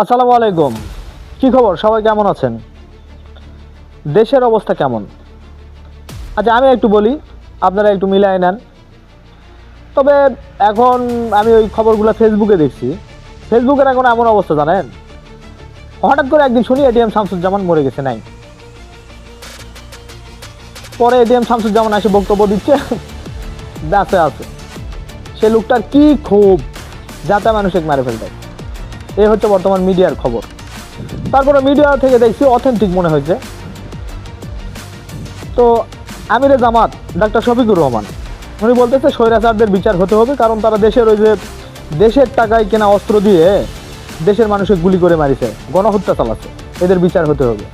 আসসালামু আলাইকুম। কি খবর? সবাই কেমন আছেন? দেশের অবস্থা কেমন? আচ্ছা আমি একটু বলি, আপনারা একটু মিলাই নেন। তবে এখন আমি ওই খবরগুলো ফেসবুকে দেখছি। ফেসবুকের এখন এমন অবস্থা, জানেন? হঠাৎ করে একদিন শুনি এটিএম শামসুজ্জামান মরে গেছে, নাই? পরে এটিএম শামসুজ্জামান এসে বক্তব্য দিচ্ছে বেঁচে আছে। সে লোকটার কি খুব যাতে মানুষকে মারে ফেলতে এই হচ্ছে বর্তমান মিডিয়ার খবর। তারপরে মিডিয়া থেকে দেখছি অথেন্টিক মনে হয়েছে। তো আমিরে জামাত, ডাক্তার শফিকুর রহমান, উনি বলতেছে স্বৈরাচারদের বিচার হতে হবে, কারণ তারা দেশের ওই যে দেশের টাকায় কেনা অস্ত্র দিয়ে দেশের মানুষকে গুলি করে মারিছে, গণহত্যা চালাচ্ছে, এদের বিচার হতে হবে।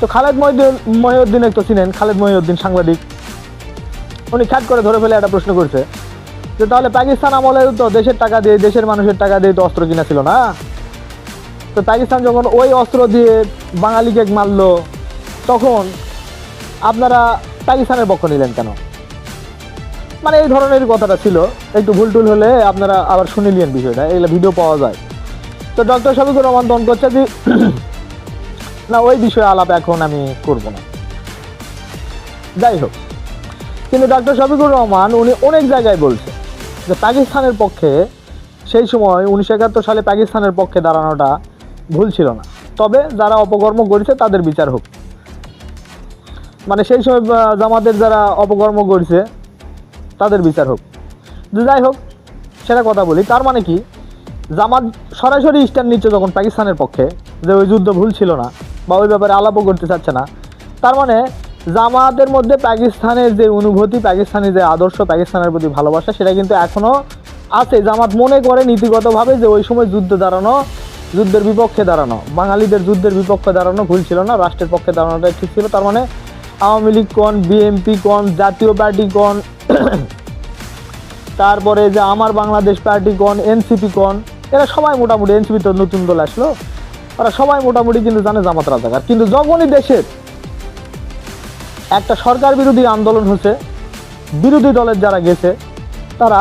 তো খালেদ মহিউদ্দিন মহিউদ্দিন একটু চিনেন, খালেদ মহিউদ্দিন সাংবাদিক। উনি খ্যাট করে ধরে ফেলে একটা প্রশ্ন করছে যে তাহলে পাকিস্তান আমলে তো দেশের টাকা দিয়ে, দেশের মানুষের টাকা দিয়ে তো অস্ত্র কিনা ছিল না? তো পাকিস্তান যখন ওই অস্ত্র দিয়ে বাঙালিকে মারলো, তখন আপনারা পাকিস্তানের পক্ষ নিলেন কেন? মানে এই ধরনের কথাটা ছিল। একটু ভুল টুল হলে আপনারা আবার শুনে নিলেন বিষয়টা, এগুলো ভিডিও পাওয়া যায়। তো ডক্টর শফিকুর রহমান দন করছে যে, না, ওই বিষয়ে আলাপ এখন আমি করব না। যাই হোক, কিন্তু ডক্টর শফিকুর রহমান উনি অনেক জায়গায় বলছে যে পাকিস্তানের পক্ষে সেই সময় উনিশশো একাত্তর সালে পাকিস্তানের পক্ষে দাঁড়ানোটা ভুল ছিল না। তবে যারা অপকর্ম করেছে তাদের বিচার হোক। মানে সেই সময় জামাতের যারা অপকর্ম করেছে তাদের বিচার হোক। যাই হোক, সেটা কথা বলি। তার মানে কি? জামাত সরাসরি স্ট্যান্ড নিচ্ছে যখন পাকিস্তানের পক্ষে, যে ওই যুদ্ধ ভুল ছিল না বা ওই ব্যাপারে আলাপও করতে চাচ্ছে না। তার মানে জামাতের মধ্যে পাকিস্তানের যে অনুভূতি পাকিস্তানের যে আদর্শ, পাকিস্তানের প্রতি ভালোবাসা, সেটা কিন্তু এখনও আছে। জামাত মনে করে নীতিগতভাবে যে ওই সময় যুদ্ধ দাঁড়ানো, যুদ্ধের বিপক্ষে দাঁড়ানো। বাঙালিদের যুদ্ধের বিপক্ষে দাঁড়ানো ভুল ছিল না, রাষ্ট্রের পক্ষে দাঁড়ানোটাই ঠিক ছিল। তার মানে আওয়ামী লীগ কোন, বিএনপি কোন, জাতীয় পার্টি কোন, তারপরে যে আমার বাংলাদেশ পার্টি কোন, এনসিপি কোন, এরা সবাই মোটামুটি, এনসিপি তো নতুন দল আসলো, ওরা সবাই মোটামুটি কিন্তু জানে জামাত রাজাকার। কিন্তু যখনই দেশের একটা সরকার বিরোধী আন্দোলন হচ্ছে বিরোধী দলের যারা গেছে, তারা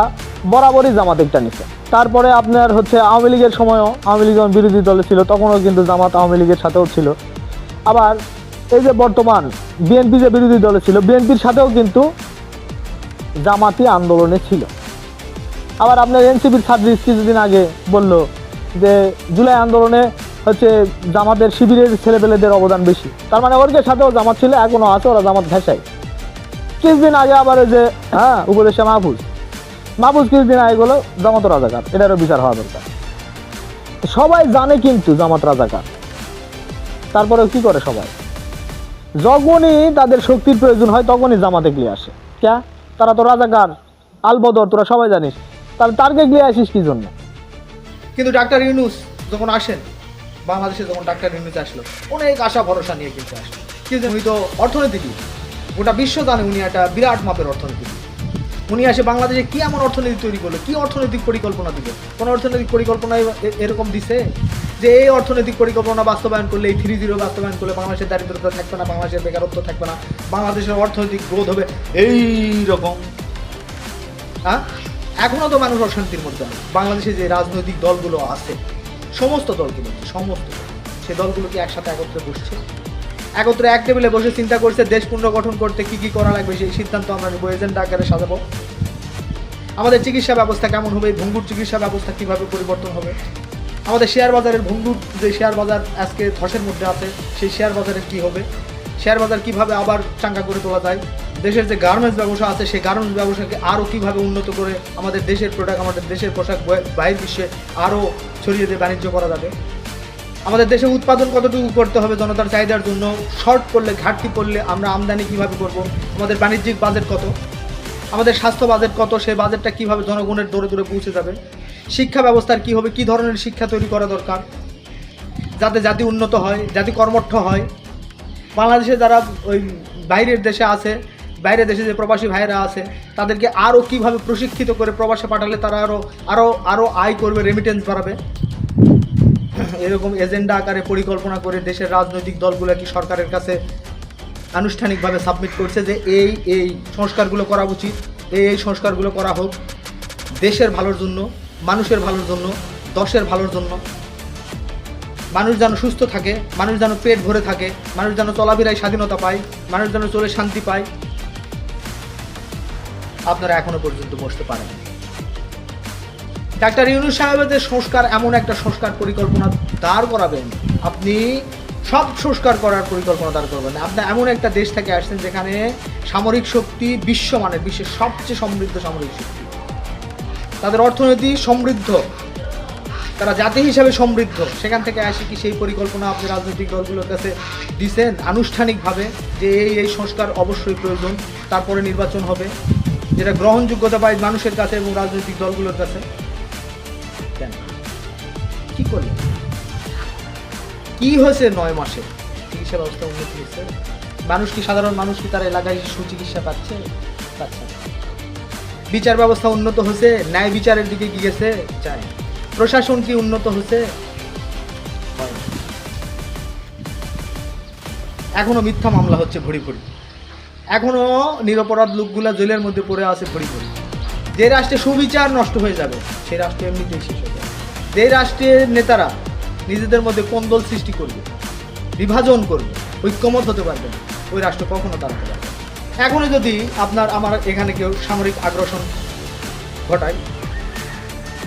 বরাবরই জামাত একটা নিছে। তারপরে আপনার হচ্ছে আওয়ামী লীগের সময়ও আওয়ামী লীগ যখন বিরোধী দলে ছিল, তখনও কিন্তু জামাত আওয়ামী লীগের সাথেও ছিল। আবার এই যে বর্তমান বিএনপি যে বিরোধী দলে ছিল বিএনপির সাথেও কিন্তু জামাতি আন্দোলনে ছিল। আবার আপনার এনসিপির ছাত্রী কিছুদিন আগে বলল যে, জুলাই আন্দোলনে হচ্ছে জামাতের শিবিরের ছেলেপেলেদের অবদান বেশি। তার মানে ওরকে সাথেও জামাত ছিল এখনও আছে, ওরা জামাত ঘেঁষায়। কিছুদিন আগে আবার যে হ্যাঁ উপদেশে মাহফুজ। মাহফুজ কিছুদিন আগে গেলো, জামাত রাজাকার। এটারও বিচার হওয়া দরকার। সবাই জানে কিন্তু জামাত রাজাকার। তারপরেও কি করে সবাই? যখনই তাদের শক্তির প্রয়োজন হয়, তখনই জামাতে গিয়ে আসে। ক্যা? তারা তো রাজাকার, আলবদর, তোরা সবাই জানিস। তাহলে তারকে গিয়ে আসিস কি জন্য? কিন্তু ডাক্তার ইউনুস যখন আসেন বাংলাদেশে যখন ডাক্তার ইউনুস আসলো, অনেক আশা, ভরসা নিয়ে কিন্তু আসলো। কিন্তু উনি তো অর্থনীতিবিদ। গোটা বিশ্ব জানে উনি একটা বিরাট মাপের অর্থনীতিবিদ। উনি আসে বাংলাদেশে কি এমন অর্থনীতি তৈরি করল? কি অর্থনৈতিক পরিকল্পনা দিবে? কোনো অর্থনৈতিক পরিকল্পনা এরকম দিছে যে এই অর্থনৈতিক পরিকল্পনা বাস্তবায়ন করলে, এই থ্রি জিরো বাস্তবায়ন করলে বাংলাদেশের দারিদ্রতা থাকবে না, বাংলাদেশের বেকারত্ব থাকবে না, বাংলাদেশের অর্থনৈতিক গ্রোথ হবে এই রকম হ্যাঁ এখনও তো মানুষ অশান্তির মধ্যে বাংলাদেশে যে রাজনৈতিক দলগুলো আছে সমস্ত দলকে দলগুলো সমস্ত সে দলগুলো কি একসাথে একত্রে বসছে? একত্রে এক টেবিলে বসে চিন্তা করছে দেশ পুনর্গঠন করতে কি কি করা লাগবে, সেই সিদ্ধান্ত আমরা নেব এজেন্ডা আকারে সাজাবো। আমাদের চিকিৎসা ব্যবস্থা কেমন হবে, ভঙ্গুর চিকিৎসা ব্যবস্থা কীভাবে পরিবর্তন হবে? আমাদের শেয়ার বাজারের ভঙ্গুর যে শেয়ার বাজার আজকে ধসের মধ্যে আছে, সেই শেয়ার বাজারের কি হবে? শেয়ার বাজার কীভাবে আবার চাঙ্গা করে তোলা যায়? দেশের যে গার্মেন্টস ব্যবসা আছে, সেই গার্মেন্টস ব্যবসাকে আরও কীভাবে উন্নত করে আমাদের দেশের প্রোডাক্ট আমাদের দেশের পোশাক বাইরের বিশ্বে আরও ছড়িয়ে দিয়ে বাণিজ্য করা যাবে? আমাদের দেশে উৎপাদন কতটুকু করতে হবে জনতার চাহিদার জন্য? শর্ট পড়লে ঘাটতি পড়লে আমরা আমদানি কীভাবে করব? আমাদের বাণিজ্যিক বাজেট কত? আমাদের স্বাস্থ্য বাজেট কত? সেই বাজেটটা কীভাবে জনগণের দূরে দূরে পৌঁছে যাবে? শিক্ষা ব্যবস্থার কি হবে? কি ধরনের শিক্ষা তৈরি করা দরকার? যাতে জাতি উন্নত হয়, জাতি কর্মঠ হয়। বাংলাদেশে যারা ওই বাইরের দেশে আছে বাইরের দেশে যে প্রবাসী ভাইয়েরা আছে, তাদেরকে আরও কীভাবে প্রশিক্ষিত করে প্রবাসে পাঠালে তারা আরও আরও আরও আয় করবে রেমিটেন্স বাড়াবে? এরকম এজেন্ডা আকারে পরিকল্পনা করে দেশের রাজনৈতিক দলগুলো কি সরকারের কাছে আনুষ্ঠানিকভাবে সাবমিট করছে যে এই এই সংস্কারগুলো করা উচিত, এই এই সংস্কারগুলো করা হোক। দেশের ভালোর জন্য, মানুষের ভালোর জন্য, দশের ভালোর জন্য। মানুষ যেন সুস্থ থাকে, মানুষ যেন পেট ভরে থাকে, মানুষ যেন চলাফেরায় স্বাধীনতা পায়, মানুষ যেন চলে শান্তি পায়। আপনারা এখনও পর্যন্ত বসতে পারেন ডাক্তার ইউনুস সাহেবের সংস্কার এমন একটা সংস্কার পরিকল্পনা দাঁড় করাবেন। আপনি সব সংস্কার করার পরিকল্পনা দাঁড় করবেন আপনি এমন একটা দেশ থেকে আসছেন যেখানে সামরিক শক্তি বিশ্বমানের বিশ্বের সবচেয়ে সমৃদ্ধ সামরিক শক্তি। তাদের অর্থনীতি সমৃদ্ধ। তারা জাতি হিসাবে সমৃদ্ধ। সেখান থেকে আসে কি সেই পরিকল্পনা আপনি রাজনৈতিক দলগুলোর কাছে দিচ্ছেন আনুষ্ঠানিকভাবে যে এই এই সংস্কার অবশ্যই প্রয়োজন, তারপরে নির্বাচন হবে। যেটা গ্রহণযোগ্যতা পায় মানুষের কাছে এবং রাজনৈতিক দলগুলোর কাছে। কেন? কি করলেন কি হয়েছে নয় মাসে? চিকিৎসা ব্যবস্থা উন্নতি হয়েছে। মানুষ কি সাধারণ মানুষ কি তার এলাকায় সুচিকিৎসা পাচ্ছে? পাচ্ছে বিচার ব্যবস্থা উন্নত হয়েছে, ন্যায় বিচারের দিকে গেছে? চায় প্রশাসন কি উন্নত হয়েছে? এখনও মিথ্যা মামলা হচ্ছে ভরি ভরি। এখনও নিরপরাধ লোকগুলা জেলের মধ্যে পড়ে আছে ভরি ভরি। যে রাষ্ট্রে সুবিচার নষ্ট হয়ে যাবে, সেই রাষ্ট্র এমনিতেই শেষ হয়ে যাবে। যে রাষ্ট্রের নেতারা নিজেদের মধ্যে কোন্দল সৃষ্টি করবে, বিভাজন করবে, ঐক্যমত হতে পারবে ওই রাষ্ট্র কখনো দাঁড়াতে পারবে না। এখনও যদি আপনার আমার এখানে কেউ সামরিক আগ্রাসন ঘটায়,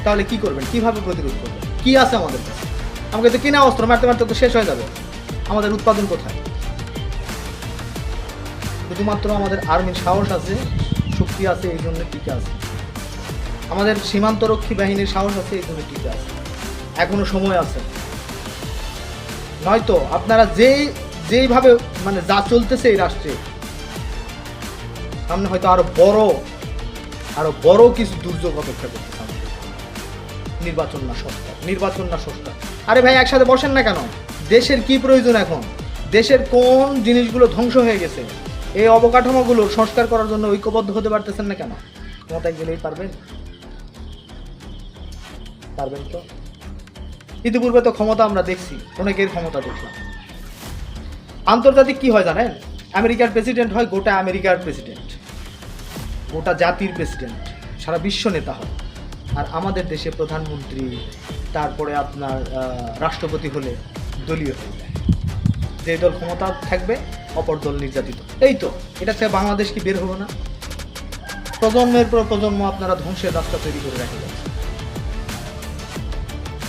তাহলে কি করবেন? কীভাবে প্রতিরোধ করবেন? কি আছে আমাদের কাছে? আমাকে তো কিনা অস্ত্র মারতে মারতে তো শেষ হয়ে যাবে। আমাদের উৎপাদন কোথায়? শুধুমাত্র আমাদের আর্মির সাহস আছে, শক্তি আছে, এই জন্য টিকে আছে। আমাদের সীমান্তরক্ষী বাহিনীর সাহস আছে, এই জন্য টিকে আছে। এখনও সময় আছে। নয়তো আপনারা যেই, যেইভাবে মানে যা চলতেছে এই রাষ্ট্রে, সামনে হয়তো আরও বড় আরও বড় কিছু দুর্যোগ অপেক্ষা করতেছে আমাদের। নির্বাচন না সংস্কার নির্বাচন না সংস্কার আরে ভাই, একসাথে বসেন না কেন? দেশের কি প্রয়োজন এখন? দেশের কোন জিনিসগুলো ধ্বংস হয়ে গেছে? এই অবকাঠামোগুলো সংস্কার করার জন্য ঐক্যবদ্ধ হতে পারতেছেন না কেন? ক্ষমতায় গেলেই পারবেন। পারবেন তো? ইতিপূর্বে তো ক্ষমতা আমরা দেখছি, অনেকের ক্ষমতা দেখলাম। আন্তর্জাতিক কি হয় জানেন? আমেরিকার প্রেসিডেন্ট হয় গোটা আমেরিকার প্রেসিডেন্ট। গোটা জাতির প্রেসিডেন্ট, সারা বিশ্ব নেতা হয়। আর আমাদের দেশে প্রধানমন্ত্রী, তারপরে আপনার রাষ্ট্রপতি হলে দলীয় হয়ে যায়। যে দল ক্ষমতা থাকবে, অপর দল নির্যাতিত। এই তো, এটা থেকে বাংলাদেশ কি বের হব না? প্রজন্মের পর প্রজন্ম আপনারা ধ্বংসের রাস্তা তৈরি করে রেখে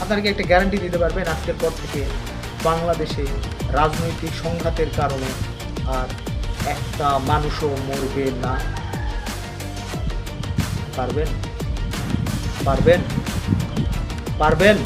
আপনারা কি একটা গ্যারান্টি দিতে পারবেন আজকের পর থেকে বাংলাদেশে রাজনৈতিক সংঘাতের কারণে আর একটা মানুষও মরবে না? পারবেন? পারবেন? পারবেন?